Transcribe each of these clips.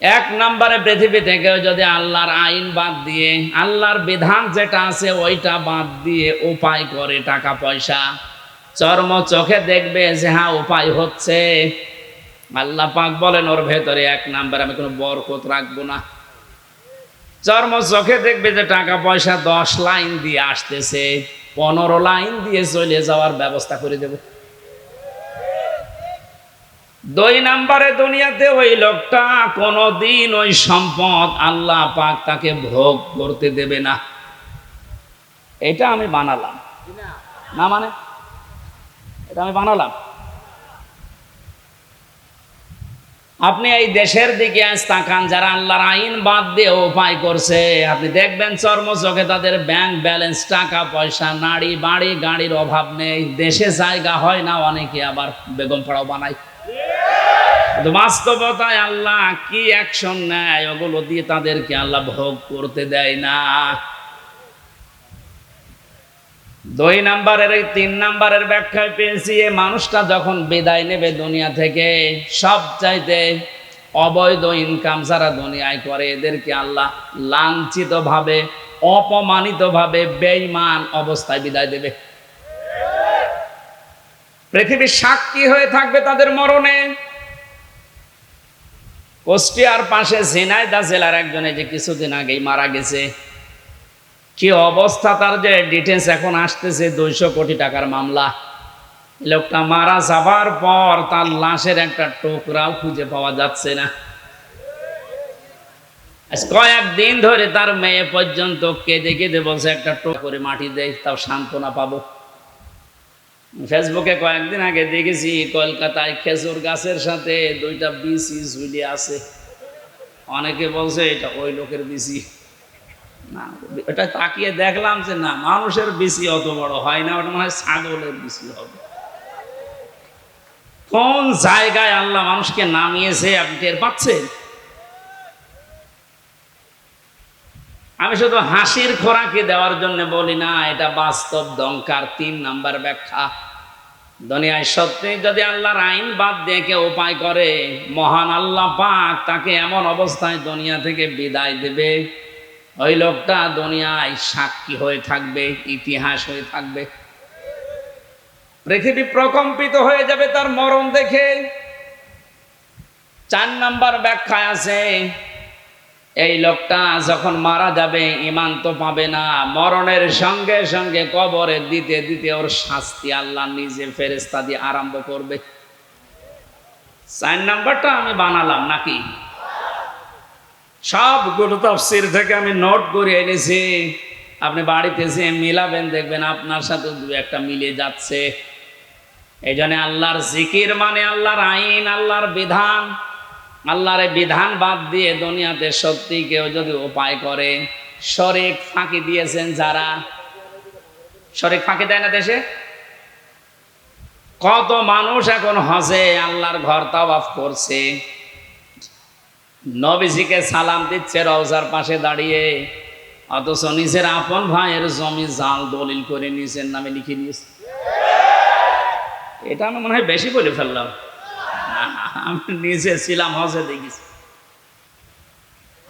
এক নম্বরে পৃথিবী থেকে যদি আল্লাহর আইন বাদ দিয়ে, আল্লাহর বিধান যেটা আছে ওইটা বাদ দিয়ে উপায় করে টাকা পয়সা, চর্ম চোখে দেখবে যে হ্যাঁ উপায় হচ্ছে। আল্লাহ পাক বলেন, ওর ভেতরে এক নাম্বার আমি কোনো বরকত রাখব না। চর্ম চোখে দেখবে যে টাকা পয়সা দশ লাইন দিয়ে আসতেছে, পনেরো লাইন দিয়ে চলে যাওয়ার ব্যবস্থা করে দেব। দুই নাম্বারে দুনিয়াতে ওই লোকটা কোনোদিন ওই সম্পদ আল্লাহ পাক তাকে ভোগ করতে দেবে না। এটা আমি বানালাম। না মানে? এটা আমি বানালাম। আপনি এই দেশের দিকে আজ তাকান, যারা আল্লাহর আইন বাদ দিয়ে উপায় করছে, আপনি দেখবেন চর্ম চোখে তাদের ব্যাংক ব্যালেন্স টাকা পয়সা, নাড়ি বাড়ি, গাড়ির অভাব নেই। দেশে জায়গা হয় না, অনেকে আবার বেগম পাড়াও বানায়। বাস্তবতায় আল্লাহ কি অ্যাকশন নেয়, ওগুলো দিয়ে তাদেরকে আল্লাহ ভোগ করতে দেয় না। দুই নাম্বারের এই তিন নাম্বারের ব্যাখ্যায় পেয়েছি এই মানুষটা যখন বিদায় নেবে দুনিয়া থেকে সব চাইতে অবৈধ ইনকাম যারা দুনিয়ায় করে, এদেরকে আল্লাহ লাঞ্ছিত ভাবে অপমানিত ভাবে বেইমান অবস্থায় বিদায় দেবে। পৃথিবীর সাক্ষী হয়ে থাকবে তাদের মরণে। কুষ্টিয়ার পাশে ঝিনাইদা জেলার একজনে যে কিছুদিন আগেই মারা গেছে। কি অবস্থা তার যে ডিটেলস এখন আসতেছে দুইশো কোটি টাকার মামলা। লোকটা মারা যাবার পর তার লাশের একটা টুকরাও খুঁজে পাওয়া যাচ্ছে না। কয়েকদিন ধরে তার মেয়ে পর্যন্ত কেঁদে কেঁদে বলছে, একটা টোক করে মাটি দেয় তাও সান্ত্বনা পাবো। ফেসবুকে কয়েকদিন আগে দেখেছি, কলকাতায় খেজুর গাছের সাথে দুইটা বিসি ঝুলি আছে। অনেকে বলছে, এটা ওই লোকের বিসি না, এটা তাকিয়ে দেখলাম যে না, মানুষের বেশি অত বড় হয় না, ওটা মনে হয় ছাগলের বেশি হবে। কোন জায়গায় আল্লাহ মানুষকে নামিয়েছে আপনি টের পাচ্ছেন? আমি শুধু হাসির খোরাকি দেওয়ার জন্য বলি না, এটা বাস্তব দঙ্কার তিন নাম্বার ব্যাখ্যা। দুনিয়ায় সত্যি যদি আল্লাহর আইন বাদ দিয়ে কেউ উপায় করে, মহান আল্লাহ পাক তাকে এমন অবস্থায় দুনিয়া থেকে বিদায় দেবে। ওই লোকটা দুনিয়ায় সাক্ষী হয়ে থাকবে, ইতিহাস হয়ে থাকবে। পৃথিবী প্রকম্পিত হয়ে যাবে তার মরণ দেখে। চার নাম্বার ব্যাখ্যা আছে এই লোকটা যখন মারা যাবে ইমান তো পাবে না। মরণের সঙ্গে সঙ্গে কবরে দিতে দিতে ওর শাস্তি আল্লাহ নিজে ফেরেস্তা দিয়ে আরম্ভ করবে। নাম্বারটা আমি বানালাম নাকি? থেকে আমি নোট করে এনেছি। আপনি বাড়িতে এসে মিলাবেন, দেখবেন আপনার সাথে দু একটা মিলে যাচ্ছে। এই জন্য আল্লাহর জিকির মানে আল্লাহর আইন, আল্লাহর বিধান। আল্লাহর বিধান বাদ দিয়ে দুনিয়াতে সত্যি কেউ যদি উপায় করে, শরিক ফাঁকি দিয়েছেন যারা? শরিক ফাঁকি দেয় না দেশে? কত মানুষ এখন হজে, আল্লাহর ঘর তাওয়াফ করছে। নবীজিকে সালাম দিচ্ছে রওজার পাশে দাঁড়িয়ে, অথচ নিজের আপন ভাইয়ের জমি জাল দলিল করে নিজের নামে লিখে নিয়েছে। এটা আমি মনে হয় বেশি বলে ফেললাম। আমি নিজে ছিলাম, হজে দেখিছি।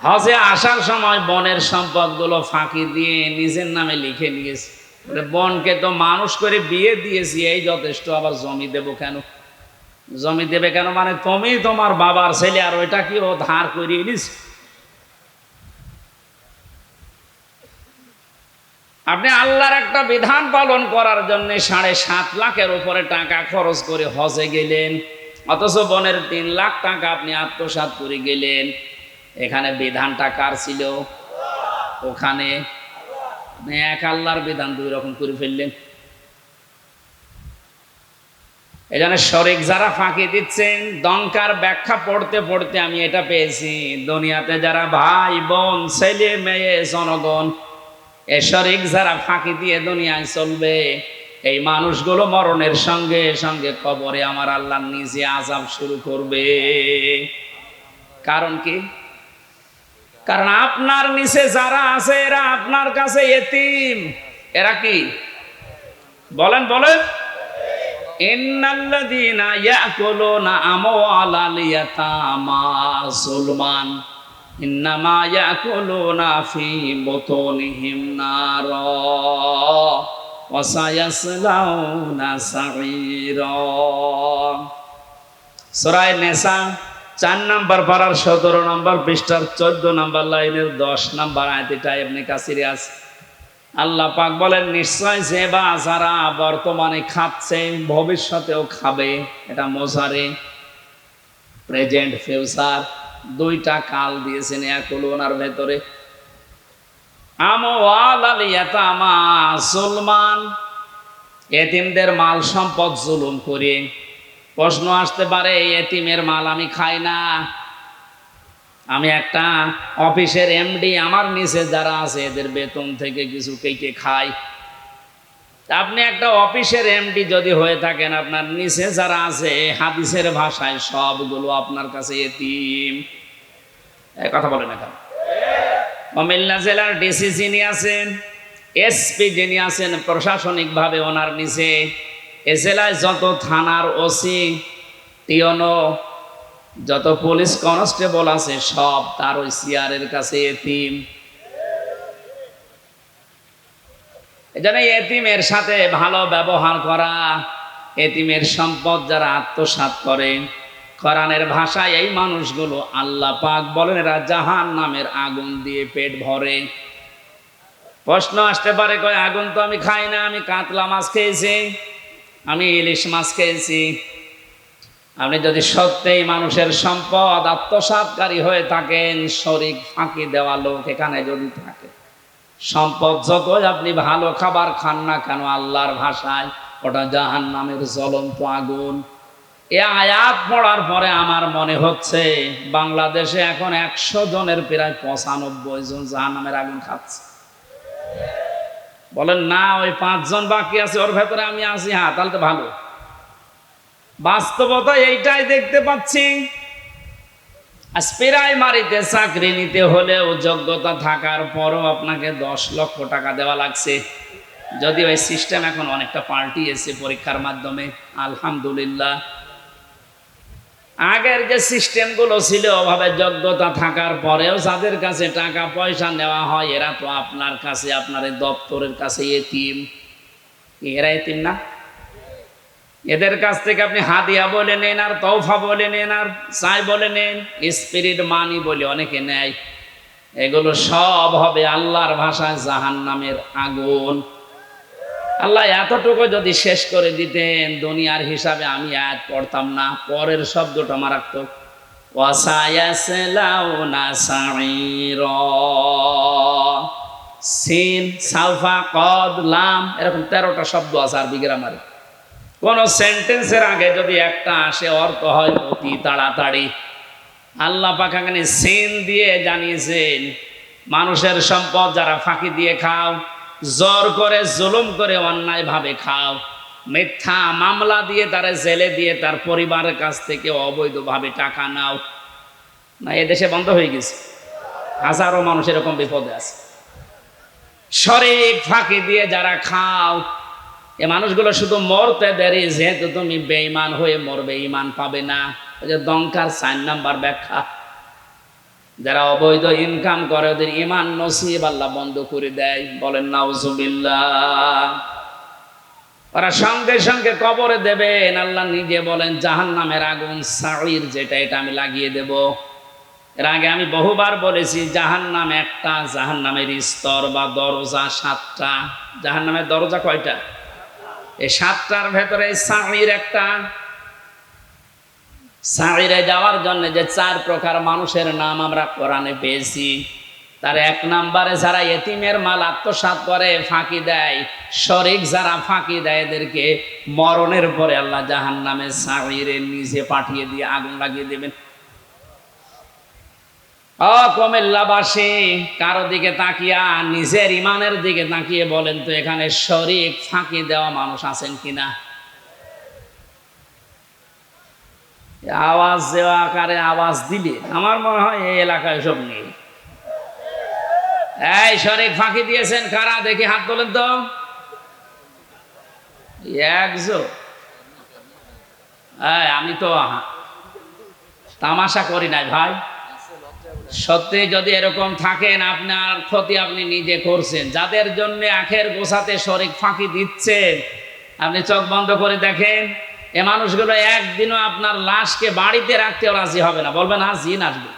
হজে আসার সময় বনের সম্পদগুলো ফাঁকি দিয়ে নিজের নামে লিখে নিয়েছে। বনকে তো মানুষ করে বিয়ে দিয়েছি, এই যথেষ্ট, আবার জমি দেবো কেন? জমি দেবে কেন মানে তুমি তোমার বাবার ছেলে, আর ওইটা কি ও ধার করিয়ে নিস আপনি আল্লাহর একটা বিধান পালন করার জন্য সাড়ে সাত লাখের উপরে টাকা খরচ করে হজে গেলেন। অথচ বনের তিন লাখ টাকা আপনি আত্মসাৎ করে গেলেন। এখানে বিধানটা কার ছিল? ওখানে এক আল্লাহর বিধান দুই রকম করে ফেললেন। জন্য শরিক যারা ফাঁকি দিচ্ছেন দঙ্কার ব্যাখ্যা পড়তে পড়তে আমি এটা পেয়েছি। দুনিয়াতে যারা ভাই, বোন, ছেলে, মেয়ে, জনগণ, এ শরিক যারা ফাঁকি দিয়ে দুনিয়ায় চলবে এই মানুষগুলো মরণের সঙ্গে সঙ্গে কবরে আমার আল্লাহ নিজে আজাব শুরু করবে। কারণ কি? কারণ আপনার নিচে যারা আছে, এরা আপনার কাছে এতিম। এরা কি? বলেন বলেন। ইন্নাল্লাযীনা সায়াসলাউনা সাঈরা সূরা নেসা চার নাম্বার পারার সতেরো নম্বর পৃষ্ঠার চোদ্দ নম্বর লাইনের দশ নাম্বার আয়তিটা এমনি কাছিরে আছে আল্লাহ পাক বলেন, নিশ্চয় যে বা যারা বর্তমানে খাচ্ছে, ভবিষ্যতেও খাবে, এটা মোজারে। প্রেজেন্ট ফিউচার, দুইটা কাল দিয়েছেন, এক ওনার ভেতরে সুলমান। এতিমদের মাল সম্পদ জুলুম করে। প্রশ্ন আসতে পারে এতিমের মাল আমি খাই না। আমি একটা অফিসের এমডি, আমার নিচে যারা আছে, এদের বেতন থেকে কিছু কেটে খাই। আপনি একটা অফিসের এমডি যদি হয়ে থাকেন, আপনার নিচে যারা আছে, হাদিসের ভাষায় সবগুলো আপনার কাছে এতিম। কথা বলেন এখন কুমিল্লা জেলার ডিসি যিনি আছেন, এসপি যিনি আছেন, প্রশাসনিকভাবে ওনার নিচে এ জেলায় যত থানার ওসি টিওনো যত পুলিশ কনস্টেবল আছে, সব তার ওই সিয়ারের কাছে এতিম। এজন্য এতিমের সাথে ভালো ব্যবহার করা, এতিমের সম্পদ যারা আত্মসাৎ করে কোরআনের ভাষায় এই মানুষগুলো আল্লাহ পাক বলেন, এরা জাহান নামের আগুন দিয়ে পেট ভরে। প্রশ্ন আসতে পারে, কয়, আগুন তো আমি খাই না, আমি কাতলা মাছ খেয়েছি, আমি ইলিশ মাছ খেয়েছি। আপনি যদি সত্যিই মানুষের সম্পদ আত্মসাৎকারী হয়ে থাকেন, শরিক ফাঁকি দেওয়া লোক এখানে যদি থাকে। সম্পদ যতই আপনি ভালো খাবার খান না কেন, আল্লাহর ভাষায়, ওটা জাহান নামের জ্বলন্ত আগুন। এ আয়াত পড়ার পরে আমার মনে হচ্ছে বাংলাদেশে এখন একশো জনের প্রায় পঁচানব্বই জন জাহান নামের আগুন খাচ্ছে। বলেন, না, ওই পাঁচজন বাকি আছে, ওর ভেতরে আমি আছি। হ্যাঁ তাহলে তো ভালো। বাস্তবতা এইটাই দেখতে পাচ্ছি। প্রাইমারিতে চাকরি নিতে হলেও যোগ্যতা থাকার পরও আপনাকে দশ লক্ষ টাকা দেওয়া লাগছে। যদি ওই সিস্টেম এখন অনেকটা পাল্টিয়েছে পরীক্ষার মাধ্যমে, আলহামদুলিল্লাহ। আগের যে সিস্টেমগুলো ছিল অভাবে যোগ্যতা থাকার পরেও যাদের কাছে টাকা পয়সা নেওয়া হয়, এরা তো আপনার কাছে, আপনার দপ্তরের কাছে এতিম। এরা এতিম না? এদের কাছ থেকে আপনি হাদিয়া বলে নেন, আর তৌফা বলে নেন, আর চাই বলে নেন, স্পিরিট মানি বলে অনেকে নেয়। এগুলো সব হবে আল্লাহর ভাষায় জাহান নামের আগুন। আল্লাহ এতটুকু যদি শেষ করে দিতেন, দুনিয়ার হিসাবে আমি আয়াত পড়তাম না, পরের শব্দটা ওয়াসায়াসলাউনা সাঈরা। সিন, সালফা, কদ এরকম তেরোটা শব্দ আছে আরবি গ্রামারে। কোন সেন্টেন্সের আগে যদি একটা আসে, অর্থ হয় অতি তাড়াতাড়ি। আল্লাহ পাখাখানে সিন দিয়ে জানিয়েছেন, মানুষের সম্পদ যারা ফাঁকি দিয়ে খাও জোর করে, জুলুম করে অন্যায়ভাবে খাও। মিথ্যা মামলা দিয়ে তারা জেলে দিয়ে তার পরিবারের কাছ থেকে অবৈধভাবে টাকা নাও। না এদেশে বন্ধ হয়ে গেছে। হাজারো মানুষ এরকম বিপদে আছে। শরীর ফাঁকি দিয়ে যারা খাও, এ মানুষগুলো শুধু মরতে দেরি, যেহেতু তুমি বেঈমান হয়ে মরবে ইমান পাবে না। দঙ্কার চার নাম্বার ব্যাখ্যা। যারা অবৈধ ইনকাম করে, ওদের ইমান নসিব আল্লাহ বন্ধ করে দেয়। বলেন, নাউজুবিল্লাহ। ওরা সঙ্গে সঙ্গে কবরে দেবেন। আল্লাহ নিজে বলেন জাহান নামের আগুন সাড়ির যেটা, এটা আমি লাগিয়ে দেব। এর আগে আমি বহুবার বলেছি জাহান নাম একটা জাহান নামের স্তর বা দরজা সাতটা। জাহান নামের দরজা কয়টা? এই সাতটার ভেতরে সাড়ির একটা সাঁড়িরে যাওয়ার জন্য যে চার প্রকার মানুষের নাম আমরা কোরআনে পেয়েছি। তার এক নাম্বারে যারা এতিমের মাল আত্মসাত করে, ফাঁকি দেয়, শরিক যারা ফাঁকি দেয় এদেরকে মরণের পরে আল্লাহ জাহান নামে সাঁড়িরে নিজে পাঠিয়ে দিয়ে আগুন লাগিয়ে দেবেন। ও কমেল্লাবাসী কারও দিকে তাকিয়া, নিজের ইমানের দিকে তাকিয়ে বলেন তো, এখানে শরিক ফাঁকি দেওয়া মানুষ আছেন কিনা? আওয়াজ দেওয়া আকারে আওয়াজ দিলে, আমার মনে হয় এই এলাকায় সব নেই। এই শরিক ফাঁকি দিয়েছেন কারা? দেখি হাত তোলেন তো। আমি তো তামাশা করি নাই ভাই। সত্যি যদি এরকম থাকেন, আপনার ক্ষতি আপনি নিজে করছেন। যাদের জন্য আখের গোছাতে শরিক ফাঁকি দিচ্ছেন, আপনি চোখ বন্ধ করে দেখেন। এ মানুষগুলো একদিনও আপনার লাশকে বাড়িতে রাখতেও রাজি হবে না। বলবেন হ্যাঁ জিন আসবে।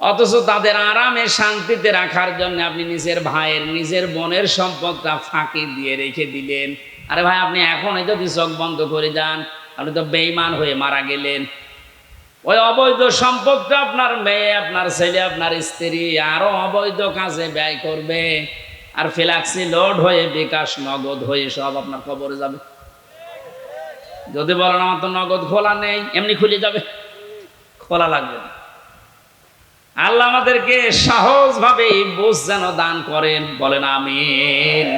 অথচ তাদের আরামে শান্তিতে রাখার জন্য আপনি নিজের ভাইয়ের, নিজের বোনের সম্পদটা ফাঁকি দিয়ে রেখে দিলেন। আরে ভাই, আপনি এখনই যদি চোখ বন্ধ করে যান, আপনি তো বেইমান হয়ে মারা গেলেন। ওই অবৈধ সম্পদটা আপনার মেয়ে, আপনার ছেলে, আপনার স্ত্রী আরও অবৈধ কাজে ব্যয় করবে। আর ফ্লাক্সি লোড হয়ে, বিকাশ নগদ হয়ে সব আপনার কবরে যাবে। যদি বলেন আমার তো নগদ খোলা নেই, এমনি খুলে যাবে। খোলা লাগবে না। আল্লাহ আমাদেরকে সহজভাবে এই বুঝ যেন দান করেন, বলেন আমিন।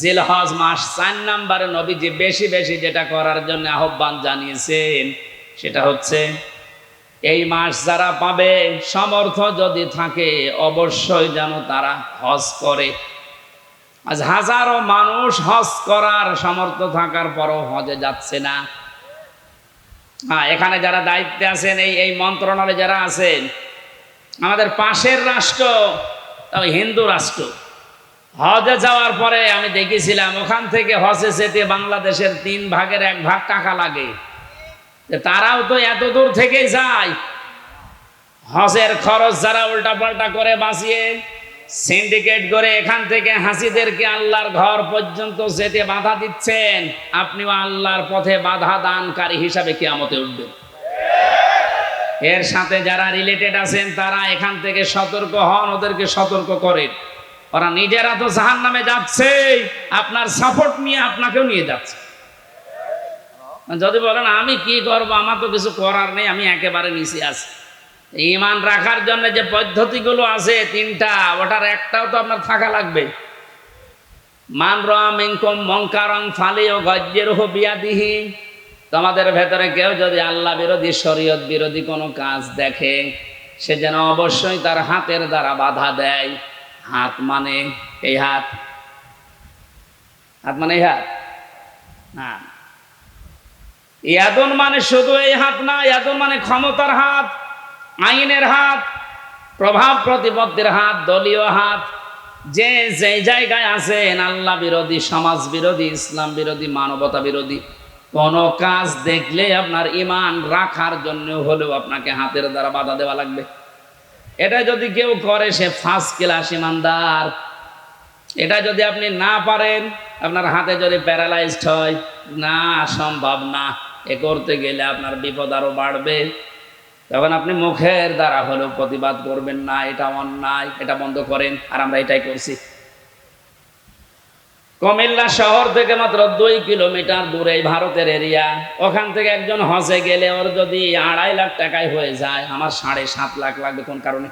জিলহজ মাস চার নাম্বারে নবী যে বেশি বেশি যেটা করার জন্য আহ্বান জানিয়েছেন, সেটা হচ্ছে এই মাস যারা পাবে সমর্থ যদি থাকে, অবশ্যই যেন তারা হজ করে। আজ হাজারো মানুষ হজ করার সমর্থ থাকার পরও হজে যাচ্ছে না। হ্যাঁ এখানে যারা দায়িত্বে আছেন, এই এই মন্ত্রণালয়ে যারা আছেন, আমাদের পাশের রাষ্ট্র তবে হিন্দু রাষ্ট্র। হজে যাওয়ার পরে আমি দেখেছিলাম, ওখান থেকে হজে যেতে বাংলাদেশের তিন ভাগের এক ভাগ টাকা লাগে। যে তারাও তো এত দূর থেকে যায়। হজের খরচ যারা উল্টা পাল্টা করে বাঁচিয়ে সিন্ডিকেট করে এখান থেকে হাসিদেরকে আল্লাহর ঘর পর্যন্ত যেতে বাধা দিচ্ছেন, আপনিও আল্লাহর পথে বাধা দানকারী হিসাবে কিয়ামতে উঠবেন। এর সাথে যারা রিলেটেড আছেন, তারা এখান থেকে সতর্ক হন, ওদেরকে সতর্ক করেন। ওরা নিজেরা তো জাহান নামে যাচ্ছে আপনার সাপোর্ট নিয়ে আপনাকেও নিয়ে যাচ্ছে। যদি বলেন, আমি কি করব? আমার তো কিছু করার নেই, আমি একেবারে নিচে আছি। ইমান রাখার জন্য যে পদ্ধতিগুলো আছে তিনটা, ওটার একটাও তো আপনার থাকা লাগবে। মান রামিংকম মঙ্কারং ফালি ও গজ্জের বিয়াদিহি। তোমাদের ভেতরে কেউ যদি আল্লাহ বিরোধী, শরীয়ত বিরোধী কোনো কাজ দেখে, সে যেন অবশ্যই তার হাতের দ্বারা বাধা দেয়। হাত মানে এই হাত। হাত মানে এই হাত? না। ইয়াদন মানে শুধু এই হাত না, ইয়াদন মানে ক্ষমতার হাত, আইনের হাত, প্রভাব প্রতিপত্তির হাত, দলীয় হাত। যে যে জায়গায় আছেন, আল্লাহ বিরোধী, সমাজ বিরোধী, ইসলাম বিরোধী, মানবতা বিরোধী, কোন কাজ দেখলে আপনার ইমান রাখার জন্য হলেও আপনাকে হাতের দ্বারা বাধা দেওয়া লাগবে। এটা যদি কেউ করে, সে ফার্স্ট ক্লাস ইমানদার। এটা যদি আপনি না পারেন, আপনার হাতে যদি প্যারালাইজড হয়, না, সম্ভব না। এ করতে গেলে আপনার বিপদ আরও বাড়বে। তখন আপনি মুখের দ্বারা হলেও প্রতিবাদ করবেন না, এটা অন্যায়, এটা বন্ধ করেন, আর আমরা এটাই করছি। কুমিল্লা শহর থেকে মাত্র দুই কিলোমিটার দূরে ভারতের এরিয়া। ওখান থেকে একজন হজে গেলে ওর যদি আড়াই লাখ টাকায় হয়ে যায়, আমার সাড়ে সাত লাখ লাগবে কোন কারণে?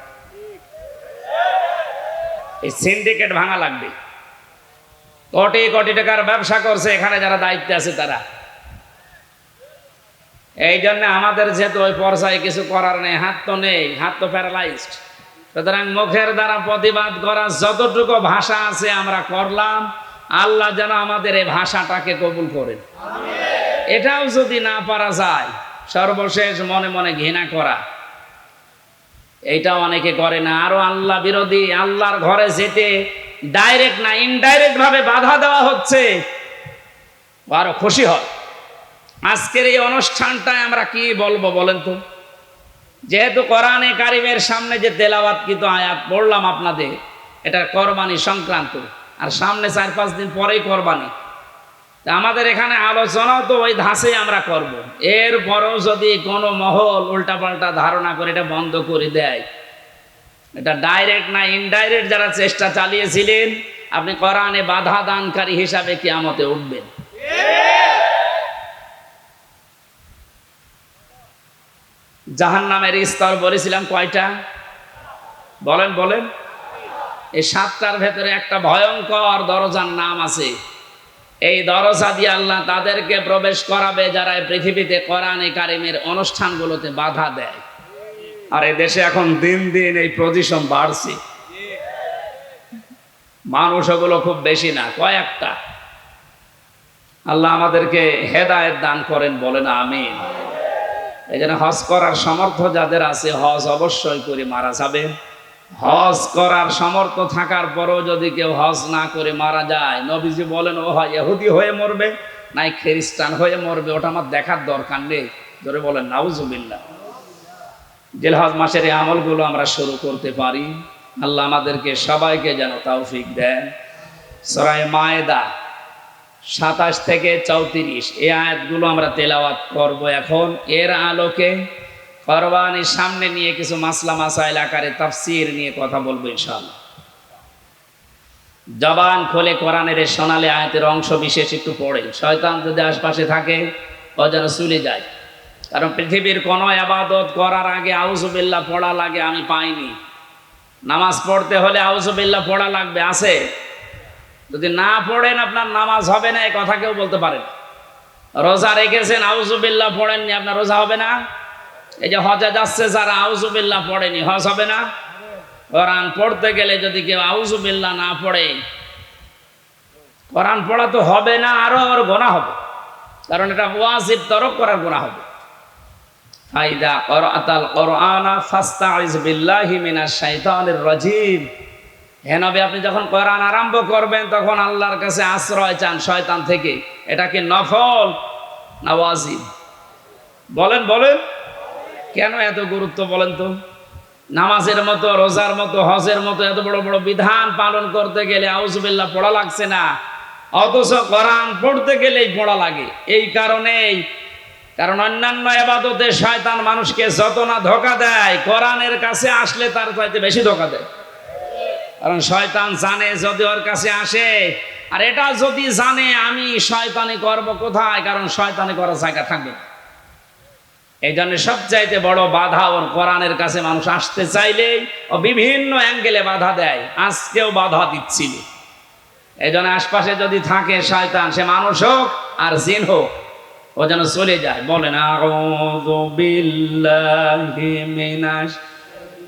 এই সিন্ডিকেট ভাঙা লাগবে। কোটি কোটি টাকার ব্যবসা করছে, এখানে যারা দায়িত্বে আছে তারা। এই জন্য আমাদের যেহেতু ওই পর্যায়ে কিছু করার নেই, হাত তো নেই, হাত তো প্যারালাইজড সুতরাং মুখের দ্বারা প্রতিবাদ করা যতটুকু ভাষা আছে আমরা করলাম, আল্লাহ যেন আমাদের এই ভাষাটাকে কবুল করেন। এটাও যদি না পারা যায়, সর্বশেষ মনে মনে ঘৃণা করা। এইটা অনেকে করে না, আরও আল্লাহ বিরোধী, আল্লাহর ঘরে যেতে ডাইরেক্ট না ইনডাইরেক্ট ভাবে বাধা দেওয়া হচ্ছে, আরও খুশি হয়। আজকের এই অনুষ্ঠানটায় আমরা কি বলব বলেন তো? যেহেতু কোরআনে কারিমের সামনে যে তেলাওয়াত কিন্তু আয়াত পড়লাম আপনাদের এটা কোরবানি সংক্রান্ত, আর সামনে চার পাঁচ দিন পরেই কোরবানি। তা আমাদের এখানে আলোচনাও তো ওই ধাঁচে আমরা করব। এরপরেও যদি কোনো মহল উল্টাপাল্টা ধারণা করে এটা বন্ধ করে দেয়, এটা ডাইরেক্ট না ইনডাইরেক্ট যারা চেষ্টা চালিয়েছিলেন, আপনি কোরআনে বাধা দানকারী হিসাবে কিয়ামতে উঠবেন। জাহান নামের স্তর বলেছিলাম কয়টা? বলেন বলেন। এই সাতটার ভেতরে একটা ভয়ঙ্কর দরজার নাম আছে। এই দরজা দিয়ে আল্লাহ তাদেরকে প্রবেশ করাবে যারা পৃথিবীতে কোরআনে কারিমের অনুষ্ঠানগুলোতে বাধা দেয়। আর এই দেশে এখন দিন দিন এই পজিশন বাড়ছে। মানুষ ওগুলো খুব বেশি না, কয়েকটা। আল্লাহ আমাদেরকে হেদায়েত দান করেন বলেন, আমিন। জন্য হজ করার সামর্থ্য যাদের আছে, হজ অবশ্যই করে মারা যাবে। হজ করার সামর্থ্য থাকার পরও যদি কেউ হজ না করে মারা যায়, নবীজি বলেন, ও হয় এহুদি হয়ে মরবে, নাই খ্রিস্টান হয়ে মরবে, ওটা আমার দেখার দরকার নেই। ধরে বলেন, নাউজুবিল্লাহ। জেলহজ মাসের এই আমলগুলো আমরা শুরু করতে পারি। আল্লাহ আমাদেরকে সবাইকে যেন তৌফিক দেন। সরাই মায়েদা সাতাশ থেকে চৌত্রিশ। এই আয়াতগুলো আমরা তেলাওয়াত করব এখন। এর আলোকে কোরবানির সামনে নিয়ে কিছু মাসলা মাসাইল আকারে তাফসির নিয়ে কথা বলব ইনশাআল্লাহ। জবান খোলে কোরআনের সোনালে আয়াতের অংশ বিশেষ একটু পড়ে। শয়তান যদি আশপাশে থাকে, ও যেন চলে যায়। কারণ পৃথিবীর কোনো আবাদত করার আগে আউজুবিল্লাহ পড়া লাগে, আমি পাইনি। নামাজ পড়তে হলে আউজুবিল্লাহ পড়া লাগবে, আছে। যদি না পড়েন আপনার নামাজ হবে না এই কথা কেউ বলতে পারেন রোজা রেখেছেন আউজুবিল্লাহ পড়েননি, আপনার রোজা হবে না? এই যে হজে যাচ্ছে যারা আউজুবিল্লাহ পড়েনি, হজ হবে না? কোরআন পড়তে গেলে যদি কেউ আউজুবিল্লাহ না পড়ে, কোরআন পড়া তো হবে না, আরও আরও গোনা হবে। কারণ এটা ওয়াজিব তরক করার গোনা হবে। ফাইদা করাতাল কোরআনা ফাস্তাইজ বিল্লাহি মিনাশ শাইতানির রাজিম। হে নবী, আপনি যখন কোরআন আরম্ভ করবেন, তখন আল্লাহর কাছে আশ্রয় চান শয়তান থেকে। এটা কি নফল না ওয়াজিব? বলেন বলেন। কেন এত গুরুত্ব বলেন তো? নামাজের মতো, রোজার মতো, হজের মতো এত বড় বড় বিধান পালন করতে গেলে আউজুবিল্লাহ পড়া লাগছে না। অথচ কোরআন পড়তে গেলেই পড়া লাগে। এই কারণেই, কারণ অন্যান্য এবাদতে শয়তান মানুষকে যত না ধোকা দেয়, কোরআনের কাছে আসলে তার চাইতে বেশি ধোকা দেয়। কারণ শয়তান জানে যদি ওর কাছে আসে, আর এটা যদি জানে, আমি শয়তানি করব কোথায়? কারণ শয়তানি করার জায়গা থাকবে এই জন্য সবচাইতে বড় বাধা ওর কোরআনের কাছে মানুষ আসতে চাইলেই ও বিভিন্ন অ্যাঙ্গেলে বাধা দেয়। আজকেও বাধা দিচ্ছিল। এই জন্য আশপাশে যদি থাকে শয়তান, সে মানুষ হোক আর জিন হোক, ও যেন চলে যায়। বলেন মিনাশ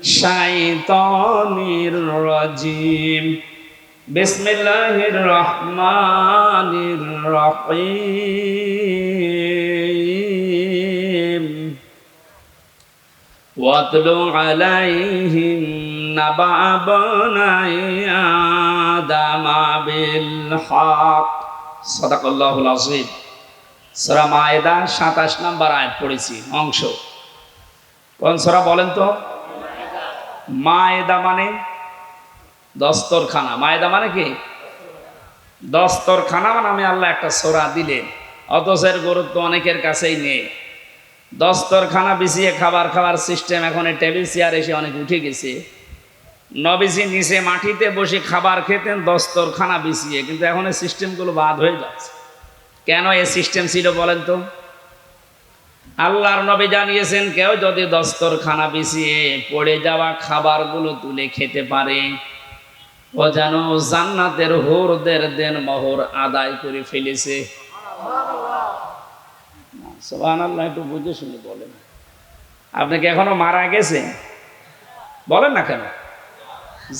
শাইতানির রাজিম। বিসমিল্লাহির রহমানির রহিম। ওয়াতলু আলাইহিম নাবাবনা আদামা বিল হক। সাদাকাল্লাহুল আযীম। সূরা মায়েদা 27 নম্বর আয়াত পড়েছি, অংশ। কোন সূরা বলেন তো? মায়েদা মানে দস্তরখানা। মায়েদা মানে কি? দস্তরখানা নামে আল্লাহ একটা সোরা দিলেন। এর গুরুত্ব অনেকের কাছেই নেই। দস্তরখানা বিছিয়ে খাবার খাবার সিস্টেম এখন টেবিল চেয়ার এসে অনেক উঠে গেছে। নবীজি নিচে মাটিতে বসে খাবার খেতেন, দস্তরখানা বিছিয়ে। কিন্তু এখন এই সিস্টেমগুলো বাদ হয়ে যাচ্ছে। কেন এই সিস্টেম ছিল বলেন তো? আল্লাহর নবী জানিয়েছেন, কেউ যদি দস্তরখানা বিছিয়ে পড়ে যাওয়া খাবারগুলো তুলে খেতে পারে। ও যেন জান্নাতের হোরদের দেন মোহর আদায় করে ফেলেছে। একটু বুঝে শুনে বলেন। আপনি কি এখনও মারা গেছে বলেন না কেন?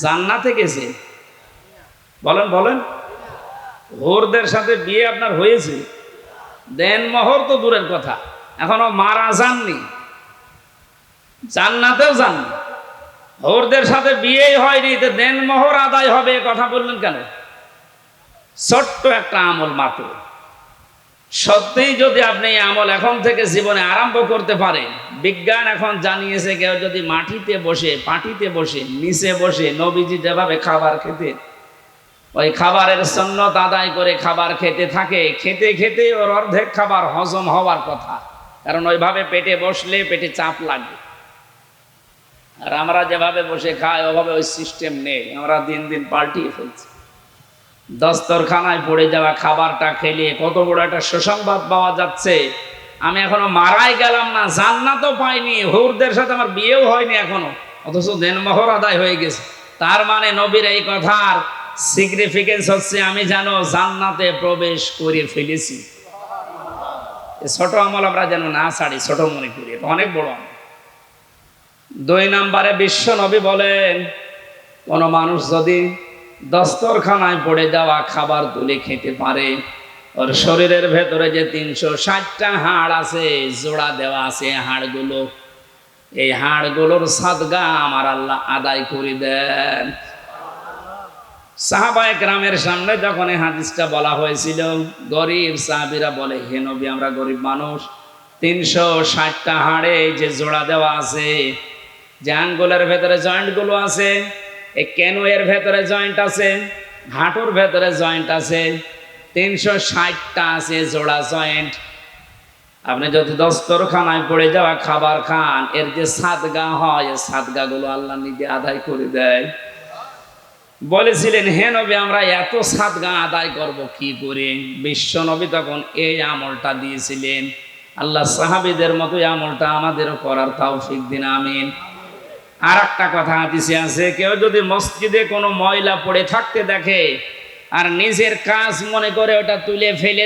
জান্নাতে গেছে? বলেন বলেন। হোরদের সাথে বিয়ে আপনার হয়েছে? দেন মহর তো দূরের কথা। এখনও মারা যাননি। জান্নাতেও যাননি। হোরদের সাথে বিয়েই হয়নি, তো দেন মোহর আদায় হবে কথা বললেন কেন? ছোট্ট একটা আমল মাত্র। সত্যিই যদি আপনি আমল এখন থেকে জীবনে আরম্ভ করতে পারেন, বিজ্ঞান এখন জানিয়েছে কেউ যদি মাটিতে বসে, পাটিতে বসে, নিচে বসে নবীজি যেভাবে খাবার খেতে ওই খাবারের সন্ন্যত আদায় করে খাবার খেতে থাকে, খেতে খেতে ওর অর্ধেক খাবার হজম হওয়ার কথা। কারণ ওইভাবে পেটে বসলে পেটে চাপ লাগবে আর আমরা যেভাবে বসে খাই, ওভাবে ওই সিস্টেম নেই। আমরা দিন দিন পাল্টিয়ে ফেলছি। দস্তরখানায় পড়ে যাওয়া খাবারটা খেলে কত বড় একটা সুসংবাদ পাওয়া যাচ্ছে। আমি এখনও মারাই গেলাম না, জান্নাতও পাইনি। হুরদের সাথে আমার বিয়েও হয়নি এখনও। অথচ দেনমোহর আদায় হয়ে গেছে। তার মানে নবীর এই কথার সিগনিফিকেন্স হচ্ছে আমি যেন জান্নাতে প্রবেশ করে ফেলেছি। ছোট আমল আমরা যেন না ছাড়ি, ছোট মনে করি, এটা অনেক বড় আমল। দুই নম্বরে বিশ্ব নবী বলেন, কোন মানুষ যদি দস্তরখানায় পড়ে যাওয়া খাবার তুলে খেতে পারে, ওর শরীরের ভেতরে যে তিনশো ষাটটা হাড় আছে, জোড়া দেওয়া আছে হাড়গুলো, এই হাড়গুলোর সাদগা আমার আল্লাহ আদায় করে দেন। সাহাবায় গ্রামের সামনে যখন এই হাদিসটা বলা হয়েছিল, গরিব সাহাবিরা বলে, হে নবী, আমরা গরিব মানুষ। তিনশো ষাটটা হাড়ে যে জোড়া দেওয়া আছে, যে আঙ্গুলের ভেতরে জয়েন্টগুলো আছে এই এর ভেতরে জয়েন্ট আছে? হাঁটুর ভেতরে জয়েন্ট আছে। তিনশো ষাটটা আছে জোড়া জয়েন্ট। আপনি যদি দস্তরখানায় পড়ে যাওয়া খাবার খান, এর যে সাদগা হয় এই সাদগা গুলো আল্লাহ নিজে আদায় করে দেয়। বলেছিলেন, হে নবী, আমরা এত সাত সাদগা আদায় করব কি করে? বিশ্ব নবী তখন এই আমলটা দিয়েছিলেন। আল্লাহ সাহাবিদের মতো আমলটা আমাদেরও করার তাও দিন, আমিন। আর একটা কথা হাতিসে আছে, কেউ যদি মসজিদে কোনো ময়লা পড়ে থাকতে দেখে আর নিজের কাজ মনে করে ওটা তুলে ফেলে